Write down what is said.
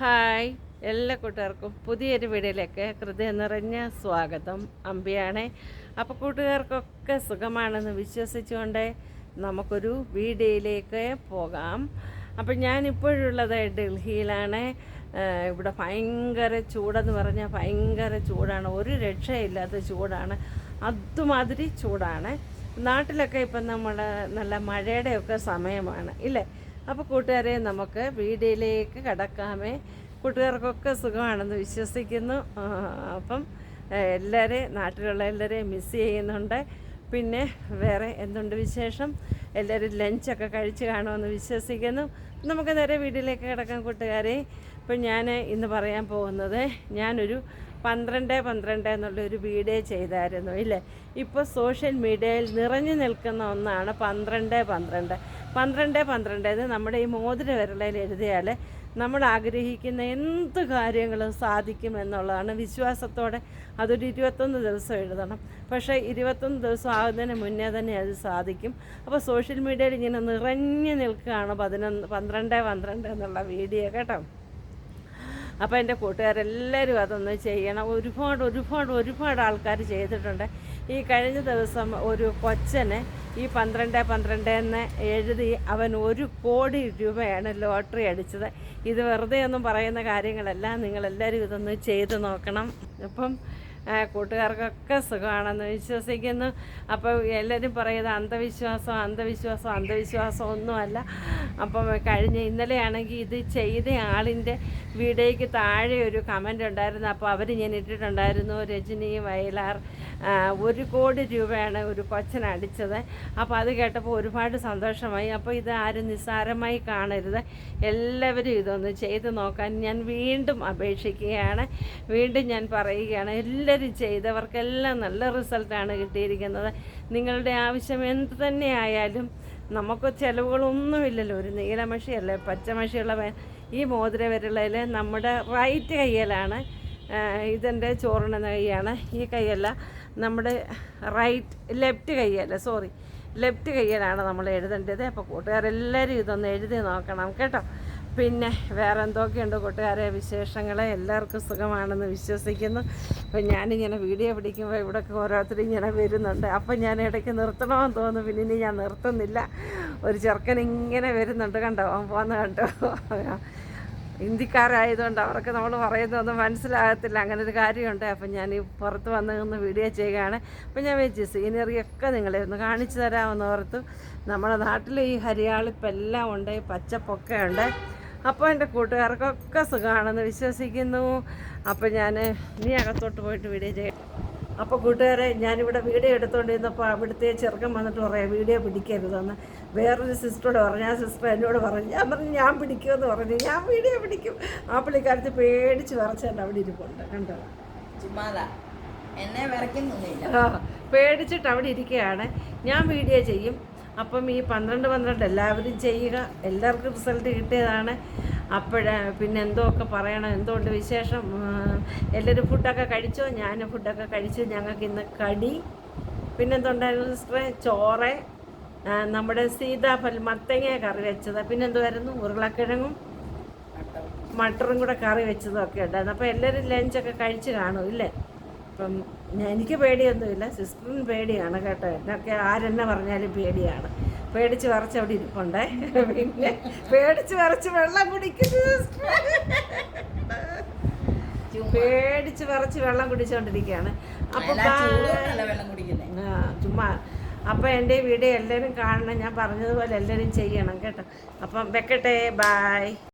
Hi എല്ലാ കൂട്ടുകാർക്കും പുതിയൊരു വീഡിയോയിലേക്ക് ഹൃദയം നിറഞ്ഞ സ്വാഗതം. അമ്പിയാണ്. അപ്പോൾ കൂട്ടുകാർക്കൊക്കെ സുഖമാണെന്ന് വിശ്വസിച്ചുകൊണ്ട് നമുക്കൊരു വീഡിയോയിലേക്ക് പോകാം. അപ്പോൾ ഞാനിപ്പോഴുള്ളത് ഡൽഹിയിലാണ്. ഇവിടെ ഭയങ്കര ചൂടെന്ന് പറഞ്ഞാൽ ഭയങ്കര ചൂടാണ്. ഒരു രക്ഷയില്ലാത്ത ചൂടാണ്. അതുമാതിരി ചൂടാണ്. നാട്ടിലൊക്കെ ഇപ്പം നമ്മൾ നല്ല മഴയുടെയൊക്കെ സമയമാണ് ഇല്ലേ? അപ്പോൾ കൂട്ടുകാരെ നമുക്ക് വീഡിയോയിലേക്ക് കടക്കാമേ. കൂട്ടുകാർക്കൊക്കെ സുഖമാണെന്ന് വിശ്വസിക്കുന്നു. അപ്പം എല്ലാവരെയും നാട്ടിലുള്ള എല്ലാവരെയും മിസ് ചെയ്യുന്നുണ്ട്. പിന്നെ വേറെ എന്തുണ്ട് വിശേഷം? എല്ലാവരും ലഞ്ചൊക്കെ കഴിച്ച് കാണുമെന്ന് വിശ്വസിക്കുന്നു. നമുക്ക് നേരെ വീട്ടിലേക്ക് കിടക്കാം കൂട്ടുകാരെ. ഇപ്പം ഞാൻ ഇന്ന് പറയാൻ പോകുന്നത് ഞാനൊരു പന്ത്രണ്ട് പന്ത്രണ്ട് എന്നുള്ളൊരു വീഡിയോ ചെയ്തായിരുന്നു ഇല്ലേ? ഇപ്പോൾ സോഷ്യൽ മീഡിയയിൽ നിറഞ്ഞു നിൽക്കുന്ന ഒന്നാണ് പന്ത്രണ്ട് പന്ത്രണ്ട്. പന്ത്രണ്ട് പന്ത്രണ്ട് എന്ന് നമ്മുടെ ഈ മോതിര വിരലയിൽ എഴുതിയാൽ നമ്മൾ ആഗ്രഹിക്കുന്ന എന്ത് കാര്യങ്ങളും സാധിക്കും എന്നുള്ളതാണ്. വിശ്വാസത്തോടെ അതൊരു ഇരുപത്തൊന്ന് ദിവസം എഴുതണം. പക്ഷേ ഇരുപത്തൊന്ന് ദിവസം ആകുന്നതിന് മുന്നേ തന്നെ അത് സാധിക്കും. അപ്പോൾ സോഷ്യൽ മീഡിയയിൽ ഇങ്ങനെ നിറഞ്ഞു നിൽക്കുകയാണ് പതിനൊന്ന് പന്ത്രണ്ട് പന്ത്രണ്ട് എന്നുള്ള വീഡിയോ കേട്ടോ. അപ്പോൾ എന്റെ കൂട്ടുകാരെല്ലാവരും അതൊന്ന് ചെയ്യണം. ഒരുപാട് ഒരുപാട് ഒരുപാട് ആൾക്കാർ ചെയ്തിട്ടുണ്ട്. ഈ കഴിഞ്ഞ ദിവസം ഒരു കൊച്ചന് ഈ പന്ത്രണ്ട് പന്ത്രണ്ട് എന്ന് എഴുതി അവൻ ഒരു കോടി രൂപയാണ് ലോട്ടറി അടിച്ചത്. ഇത് വെറുതെ ഒന്നും പറയുന്ന കാര്യങ്ങളല്ല. നിങ്ങളെല്ലാവരും ഇതൊന്ന് ചെയ്ത് നോക്കണം. അപ്പം കൂട്ടുകാർക്കൊക്കെ സുഖമാണെന്ന് വിശ്വസിക്കുന്നു. അപ്പോൾ എല്ലാവരും പറയുന്നത് അന്ധവിശ്വാസം അന്ധവിശ്വാസം അന്ധവിശ്വാസം ഒന്നുമല്ല. അപ്പം കഴിഞ്ഞ ഇന്നലെയാണെങ്കിൽ ഇത് ചെയ്ത ആളിന്റെ വീഡിയോയ്ക്ക് താഴെ ഒരു കമന്റ് ഉണ്ടായിരുന്നു. അപ്പോൾ അവർ ഞാൻ ഇട്ടിട്ടുണ്ടായിരുന്നു രജനി വയലാർ ഒരു കോടി രൂപയാണ് ഒരു കൊച്ചൻ അടിച്ചത്. അപ്പോൾ അത് കേട്ടപ്പോൾ ഒരുപാട് സന്തോഷമായി. അപ്പോൾ ഇത് ആരും നിസ്സാരമായി കാണരുത്. എല്ലാവരും ഇതൊന്ന് ചെയ്ത് നോക്കാൻ ഞാൻ വീണ്ടും അപേക്ഷിക്കുകയാണ്. വീണ്ടും ഞാൻ പറയുകയാണ് എല്ലാവരും ചെയ്തവർക്കെല്ലാം നല്ല റിസൾട്ടാണ് കിട്ടിയിരിക്കുന്നത്. നിങ്ങളുടെ ആവശ്യം എന്ത് തന്നെ ആയാലും നമുക്ക് ചിലവുകളൊന്നുമില്ലല്ലോ. ഒരു നീലമഷിയല്ലേ പച്ചമഷിയുള്ള ഈ മോതിര നമ്മുടെ റൈറ്റ് കയ്യിലാണ് ഇതെന്റെ ചോറിണ കൈയാണ്. ഈ കൈയല്ല നമ്മുടെ റൈറ്റ് ലെഫ്റ്റ് കൈയല്ല സോറി ലെഫ്റ്റ് കൈയിലാണ് നമ്മൾ എഴുതേണ്ടത്. അപ്പോൾ കൂട്ടുകാരെല്ലാവരും ഇതൊന്ന് എഴുതി നോക്കണം കേട്ടോ. പിന്നെ വേറെ എന്തൊക്കെയുണ്ട് കൂട്ടുകാരെ? വിശേഷങ്ങൾ എല്ലാവർക്കും സുഖമാണെന്ന് വിശ്വസിക്കുന്നു. അപ്പം ഞാനിങ്ങനെ വീഡിയോ പിടിക്കുമ്പോൾ ഇവിടെയൊക്കെ ഓരോരുത്തരും ഇങ്ങനെ വരുന്നുണ്ട്. അപ്പം ഞാൻ ഇടയ്ക്ക് നിർത്തണമെന്ന് തോന്നുന്നു. പിന്നെ ഇനി ഞാൻ നിർത്തുന്നില്ല. ഒരു ചെറുക്കൻ ഇങ്ങനെ വരുന്നുണ്ട് കണ്ടോ? അവൻ പോന്ന് കണ്ടോ? ഹിന്ദിക്കാരായതുകൊണ്ട് അവർക്ക് നമ്മൾ പറയുന്നതൊന്നും മനസ്സിലാകത്തില്ല. അങ്ങനെ ഒരു കാര്യമുണ്ട്. അപ്പം ഞാൻ ഈ പുറത്ത് വന്ന് നിന്ന് വീഡിയോ ചെയ്യുകയാണ്. അപ്പം ഞാൻ വെച്ച് സീനറിയൊക്കെ നിങ്ങളെ ഒന്ന് കാണിച്ചു തരാമെന്ന് ഓർത്തു. നമ്മുടെ നാട്ടിൽ ഈ ഹരിയാളിപ്പെല്ലാം ഉണ്ട് പച്ചപ്പൊക്കെ ഉണ്ട്. അപ്പോൾ എന്റെ കൂട്ടുകാർക്കൊക്കെ സുഖമാണെന്ന് വിശ്വസിക്കുന്നു. അപ്പോൾ ഞാൻ ഇനി അകത്തോട്ട് പോയിട്ട് വീഡിയോ ചെയ്യാം. അപ്പോൾ കൂട്ടുകാരെ ഞാനിവിടെ വീഡിയോ എടുത്തുകൊണ്ടിരുന്നപ്പോൾ അവിടുത്തെ ചെറുക്കൻ വന്നിട്ട് പറയാം വീഡിയോ പിടിക്കരുതെന്ന്. വേറൊരു സിസ്റ്ററോട് പറഞ്ഞു. ആ സിസ്റ്റർ എന്നോട് പറഞ്ഞു ഞാൻ പറഞ്ഞു ഞാൻ പിടിക്കുമെന്ന് പറഞ്ഞു. ഞാൻ വീഡിയോ പിടിക്കും. ആ പുള്ളിക്കാരത്ത് പേടിച്ച് വിറച്ചെന്റെ അവിടെ ഇരിപ്പുണ്ട് കണ്ടോ? ചുമ്മാതാ. എന്നെ വിറയ്ക്കുന്നൊന്നുമില്ല പേടിച്ചിട്ട് അവിടെ ഇരിക്കുകയാണ്. ഞാൻ വീഡിയോ ചെയ്യും. അപ്പം ഈ പന്ത്രണ്ട് പന്ത്രണ്ട് എല്ലാവരും ചെയ്യുക. എല്ലാവർക്കും റിസൾട്ട് കിട്ടിയതാണ്. അപ്പോഴ പിന്നെ എന്തോ ഒക്കെ പറയണം? എന്തുകൊണ്ട് വിശേഷം? എല്ലാവരും ഫുഡൊക്കെ കഴിച്ചോ? ഞാൻ ഫുഡൊക്കെ കഴിച്ചു. ഞങ്ങൾക്ക് ഇന്ന് കടി. പിന്നെന്തുണ്ടായിരുന്നു സിസ്റ്ററെ ചോറ്. നമ്മുടെ സീതാഫൽ മത്തങ്ങ കറി വെച്ചത്. പിന്നെന്തുമായിരുന്നു ഉരുളക്കിഴങ്ങും മട്ടറും. കൂടെ കറി വെച്ചതും ഒക്കെ ഉണ്ടായിരുന്നു. അപ്പോൾ എല്ലാവരും ലഞ്ചൊക്കെ കഴിച്ച് കാണും ഇല്ലേ? അപ്പം എനിക്ക് പേടിയൊന്നുമില്ല. സിസ്റ്ററിന് പേടിയാണ് കേട്ടോ. എന്നൊക്കെ ആരെന്നെ പറഞ്ഞാലും പേടിയാണ്. പേടിച്ച് വറച്ച് അവിടെ ഇരിപ്പുണ്ടേ. പിന്നെ പേടിച്ച് വറച്ച് വെള്ളം കുടിക്കുന്നു. പേടിച്ച് വറച്ച് വെള്ളം കുടിച്ചോണ്ടിരിക്കുകയാണ്. അപ്പൊ ചുമ്മാ. അപ്പോൾ എന്റെ വീഡിയോ എല്ലാവരും കാണണം. ഞാൻ പറഞ്ഞതുപോലെ എല്ലാവരും ചെയ്യണം കേട്ടോ. അപ്പം വെക്കട്ടെ. ബായ്